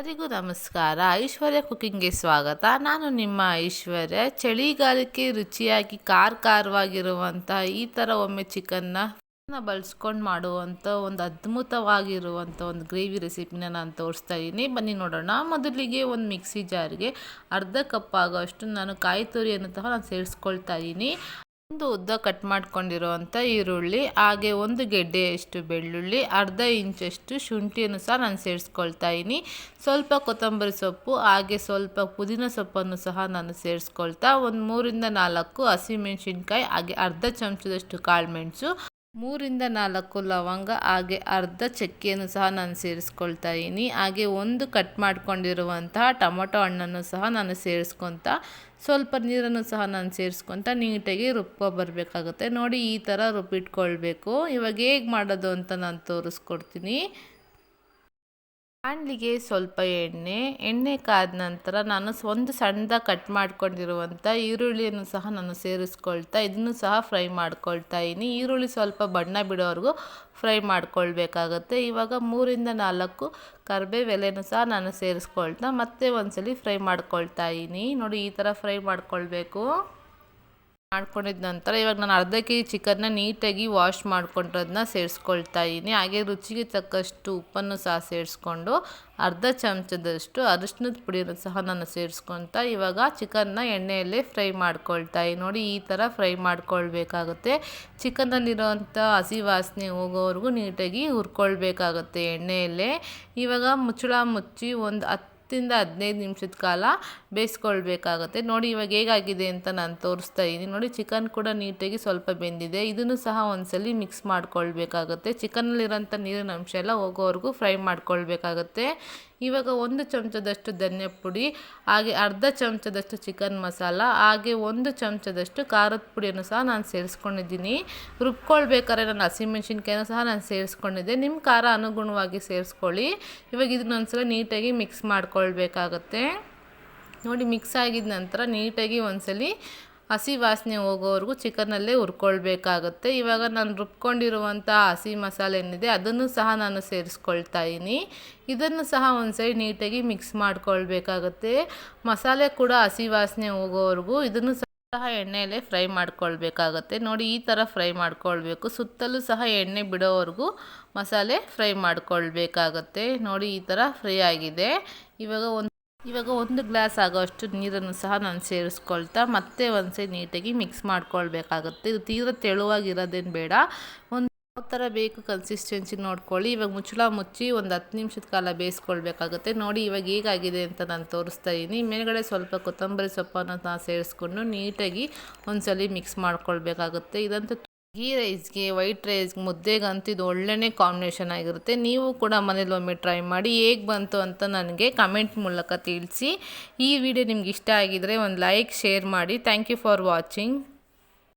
ಎಲ್ಲರಿಗೂ ನಮಸ್ಕಾರ. ಐಶ್ವರ್ಯ ಕುಕ್ಕಿಂಗ್ಗೆ ಸ್ವಾಗತ. ನಾನು ನಿಮ್ಮ ಐಶ್ವರ್ಯ. ಚಳಿಗಾಲಕ್ಕೆ ರುಚಿಯಾಗಿ ಖಾರ ಖಾರವಾಗಿರುವಂಥ ಈ ಥರ ಒಮ್ಮೆ ಚಿಕನ್ನ ಬಳಸ್ಕೊಂಡು ಮಾಡುವಂಥ ಒಂದು ಅದ್ಭುತವಾಗಿರುವಂಥ ಒಂದು ಗ್ರೇವಿ ರೆಸಿಪಿನ ನಾನು ತೋರಿಸ್ತಾ ಇದ್ದೀನಿ. ಬನ್ನಿ ನೋಡೋಣ. ಮೊದಲಿಗೆ ಒಂದು ಮಿಕ್ಸಿ ಜಾರ್ಗೆ ಅರ್ಧ ಕಪ್ ಆಗೋಷ್ಟು ನಾನು ಕಾಯಿ ತುರಿಯನ್ನು ಸಹ ನಾನು ಸೇರಿಸ್ಕೊಳ್ತಾ ಇದ್ದೀನಿ. ಒಂದು ಉದ್ದ ಕಟ್ ಮಾಡ್ಕೊಂಡಿರುವಂಥ ಈರುಳ್ಳಿ, ಹಾಗೆ ಒಂದು ಗೆಡ್ಡೆಯಷ್ಟು ಬೆಳ್ಳುಳ್ಳಿ, ಅರ್ಧ ಇಂಚಷ್ಟು ಶುಂಠಿಯನ್ನು ಸಹ ನಾನು ಸೇರಿಸ್ಕೊಳ್ತಾ ಇದ್ದೀನಿ. ಸ್ವಲ್ಪ ಕೊತ್ತಂಬರಿ ಸೊಪ್ಪು, ಹಾಗೆ ಸ್ವಲ್ಪ ಪುದೀನ ಸೊಪ್ಪನ್ನು ಸಹ ನಾನು ಸೇರಿಸ್ಕೊಳ್ತಾ, ಒಂದು ಮೂರಿಂದ ನಾಲ್ಕು ಹಸಿಮೆಣಸಿನ್ಕಾಯಿ ಹಾಗೆ ಅರ್ಧ ಚಮಚದಷ್ಟು ಕಾಳುಮೆಣಸು ಮೂರಿಂದ ನಾಲ್ಕು ಲವಂಗ, ಹಾಗೆ ಅರ್ಧ ಚಕ್ಕೆಯನ್ನು ಸಹ ನಾನು ಸೇರಿಸ್ಕೊಳ್ತಾ ಇದ್ದೀನಿ. ಹಾಗೆ ಒಂದು ಕಟ್ ಮಾಡ್ಕೊಂಡಿರುವಂತಹ ಟೊಮೊಟೊ ಹಣ್ಣನ್ನು ಸಹ ನಾನು ಸೇರಿಸ್ಕೊತ, ಸ್ವಲ್ಪ ನೀರನ್ನು ಸಹ ನಾನು ಸೇರಿಸ್ಕೊತ ನೀಟಾಗಿ ರುಬ್ಬ ಬರಬೇಕಾಗುತ್ತೆ. ನೋಡಿ ಈ ಥರ ರುಬ್ಬಿಟ್ಕೊಳ್ಬೇಕು. ಇವಾಗ ಹೇಗೆ ಮಾಡೋದು ಅಂತ ನಾನು ತೋರಿಸ್ಕೊಡ್ತೀನಿ. ಬಾಣಲಿಗೆ ಸ್ವಲ್ಪ ಎಣ್ಣೆ ಎಣ್ಣೆ ಕಾದ ನಂತರ ನಾನು ಒಂದು ಸಣ್ಣದ ಕಟ್ ಮಾಡ್ಕೊಂಡಿರುವಂಥ ಈರುಳ್ಳಿಯನ್ನು ಸಹ ನಾನು ಸೇರಿಸ್ಕೊಳ್ತಾ ಇದನ್ನು ಸಹ ಫ್ರೈ ಮಾಡ್ಕೊಳ್ತಾ ಇದ್ದೀನಿ. ಈರುಳ್ಳಿ ಸ್ವಲ್ಪ ಬಣ್ಣ ಬಿಡೋವರೆಗೂ ಫ್ರೈ ಮಾಡ್ಕೊಳ್ಬೇಕಾಗತ್ತೆ. ಇವಾಗ ಮೂರಿಂದ ನಾಲ್ಕು ಕರಿಬೇವು ಸಹ ನಾನು ಸೇರಿಸ್ಕೊಳ್ತಾ ಮತ್ತೆ ಒಂದ್ಸಲಿ ಫ್ರೈ ಮಾಡ್ಕೊಳ್ತಾ ಇದ್ದೀನಿ. ನೋಡಿ ಈ ಥರ ಫ್ರೈ ಮಾಡ್ಕೊಳ್ಬೇಕು. ಮಾಡ್ಕೊಂಡಿದ್ದ ನಂತರ ಇವಾಗ ನಾನು ಅರ್ಧ ಕೆ ಜಿ ಚಿಕನ್ನ ನೀಟಾಗಿ ವಾಶ್ ಮಾಡ್ಕೊಂಡಿರೋದನ್ನ ಸೇರಿಸ್ಕೊಳ್ತಾ ಇದ್ದೀನಿ ಹಾಗೆ ರುಚಿಗೆ ತಕ್ಕಷ್ಟು ಉಪ್ಪನ್ನು ಸಹ ಸೇರಿಸ್ಕೊಂಡು ಅರ್ಧ ಚಮಚದಷ್ಟು ಅರಿಶಿನದ ಪುಡಿಯನ್ನು ಸಹ ನಾನು ಸೇರಿಸ್ಕೊತ ಇವಾಗ ಚಿಕನ್ನ ಎಣ್ಣೆಯಲ್ಲೇ ಫ್ರೈ ಮಾಡ್ಕೊಳ್ತಾ ಇದ್ದೀನಿ ನೋಡಿ ಈ ಥರ ಫ್ರೈ ಮಾಡ್ಕೊಳ್ಬೇಕಾಗುತ್ತೆ. ಚಿಕನ್ನಲ್ಲಿರೋವಂಥ ಹಸಿ ವಾಸನೆ ಹೋಗೋವರೆಗೂ ನೀಟಾಗಿ ಹುರ್ಕೊಳ್ಬೇಕಾಗುತ್ತೆ ಎಣ್ಣೆಯಲ್ಲೇ. ಇವಾಗ ಮುಚ್ಚಳ ಮುಚ್ಚಿ ಒಂದು ಹತ್ತು ಹತ್ತರಿಂದ ಹದಿನೈದು ನಿಮಿಷದ ಕಾಲ ಬೇಯಿಸ್ಕೊಳ್ಬೇಕಾಗತ್ತೆ. ನೋಡಿ ಇವಾಗ ಹೇಗಾಗಿದೆ ಅಂತ ನಾನು ತೋರಿಸ್ತಾ ಇದ್ದೀನಿ. ನೋಡಿ ಚಿಕನ್ ಕೂಡ ನೀಟಾಗಿ ಸ್ವಲ್ಪ ಬೆಂದಿದೆ. ಇದನ್ನು ಸಹ ಒಂದ್ಸಲಿ ಮಿಕ್ಸ್ ಮಾಡ್ಕೊಳ್ಬೇಕಾಗತ್ತೆ. ಚಿಕನ್ನಲ್ಲಿರೋಂಥ ನೀರಿನ ಅಂಶ ಎಲ್ಲ ಹೋಗೋವರೆಗೂ ಫ್ರೈ ಮಾಡ್ಕೊಳ್ಬೇಕಾಗತ್ತೆ. ಇವಾಗ ಒಂದು ಚಮಚದಷ್ಟು ಧನ್ಯ ಪುಡಿ, ಹಾಗೆ ಅರ್ಧ ಚಮಚದಷ್ಟು ಚಿಕನ್ ಮಸಾಲ, ಹಾಗೆ ಒಂದು ಚಮಚದಷ್ಟು ಖಾರದ ಪುಡಿಯನ್ನು ಸಹ ನಾನು ಸೇರಿಸ್ಕೊಂಡಿದ್ದೀನಿ. ರುಬ್ಕೊಳ್ಬೇಕಾದ್ರೆ ನಾನು ಹಸಿಮೆಣ್ಸಿನ್ಕಾಯಿನೂ ಸಹ ನಾನು ಸೇರಿಸ್ಕೊಂಡಿದ್ದೆ. ನಿಮ್ಮ ಖಾರ ಅನುಗುಣವಾಗಿ ಸೇರಿಸ್ಕೊಳ್ಳಿ. ಇವಾಗ ಇದನ್ನೊಂದ್ಸಲ ನೀಟಾಗಿ ಮಿಕ್ಸ್ ಮಾಡ್ಕೊಳ್ಬೇಕಾಗತ್ತೆ. ನೋಡಿ ಮಿಕ್ಸ್ ಆಗಿದ ನಂತರ ನೀಟಾಗಿ ಒಂದ್ಸಲಿ ಹಸಿ ವಾಸನೆ ಹೋಗೋವರೆಗೂ ಚಿಕನಲ್ಲೇ ಹುರ್ಕೊಳ್ಬೇಕಾಗುತ್ತೆ. ಇವಾಗ ನಾನು ರುಬ್ಕೊಂಡಿರುವಂಥ ಹಸಿ ಮಸಾಲೆ ಏನಿದೆ ಅದನ್ನು ಸಹ ನಾನು ಸೇರಿಸ್ಕೊಳ್ತಾ ಇದ್ದೀನಿ. ಇದನ್ನು ಸಹ ಒಂದು ಸೈಡ್ ನೀಟಾಗಿ ಮಿಕ್ಸ್ ಮಾಡ್ಕೊಳ್ಬೇಕಾಗುತ್ತೆ. ಮಸಾಲೆ ಕೂಡ ಹಸಿ ವಾಸನೆ ಹೋಗೋವರೆಗೂ ಇದನ್ನು ಸಹ ಎಣ್ಣೆಯಲ್ಲೇ ಫ್ರೈ ಮಾಡ್ಕೊಳ್ಬೇಕಾಗತ್ತೆ. ನೋಡಿ ಈ ಥರ ಫ್ರೈ ಮಾಡ್ಕೊಳ್ಬೇಕು. ಸುತ್ತಲೂ ಸಹ ಎಣ್ಣೆ ಬಿಡೋವರೆಗೂ ಮಸಾಲೆ ಫ್ರೈ ಮಾಡ್ಕೊಳ್ಬೇಕಾಗತ್ತೆ. ನೋಡಿ ಈ ಥರ ಫ್ರೈ ಆಗಿದೆ. ಇವಾಗ ಒಂದು ಇವಾಗ ಒಂದು ಗ್ಲಾಸ್ ಆಗೋಷ್ಟು ನೀರನ್ನು ಸಹ ನಾನು ಸೇರಿಸ್ಕೊಳ್ತಾ ಮತ್ತೆ ಒಂದ್ಸರಿ ನೀಟಾಗಿ ಮಿಕ್ಸ್ ಮಾಡ್ಕೊಳ್ಬೇಕಾಗುತ್ತೆ. ಇದು ತೀರ ತೆಳುವಾಗಿರೋದೇನು ಬೇಡ. ಒಂದು ಯಾವ ಥರ ಬೇಕು ಕನ್ಸಿಸ್ಟೆನ್ಸಿ ನೋಡ್ಕೊಳ್ಳಿ. ಇವಾಗ ಮುಚ್ಚಳ ಮುಚ್ಚಿ ಒಂದು ಹತ್ತು ನಿಮಿಷದ ಕಾಲ ಬೇಯಿಸ್ಕೊಳ್ಬೇಕಾಗುತ್ತೆ. ನೋಡಿ ಇವಾಗ ಹೇಗಾಗಿದೆ ಅಂತ ನಾನು ತೋರಿಸ್ತಾ ಇದ್ದೀನಿ ಮೇಲ್ಗಡೆ ಸ್ವಲ್ಪ ಕೊತ್ತಂಬರಿ ಸೊಪ್ಪನ್ನು ನಾನು ಸೇರಿಸ್ಕೊಂಡು ನೀಟಾಗಿ ಒಂದ್ಸಲಿ ಮಿಕ್ಸ್ ಮಾಡ್ಕೊಳ್ಬೇಕಾಗುತ್ತೆ. ಇದಂತೂ ಗೀ ರೈಸ್ಗೆ ವೈಟ್ ರೈಸ್ಗೆ ಮುದ್ದೆಗಂತೂ ಇದು ಒಳ್ಳೆಯ ಕಾಂಬಿನೇಷನ್ ಆಗಿರುತ್ತೆ. ನೀವು ಕೂಡ ಮನೇಲಿ ಒಮ್ಮೆ ಟ್ರೈ ಮಾಡಿ ಹೇಗೆ ಬಂತು ಅಂತ ನನಗೆ ಕಮೆಂಟ್ ಮೂಲಕ ತಿಳಿಸಿ. ಈ ವಿಡಿಯೋ ನಿಮ್ಗೆ ಇಷ್ಟ ಆಗಿದರೆ ಒಂದು ಲೈಕ್ ಶೇರ್ ಮಾಡಿ. Thank you for watching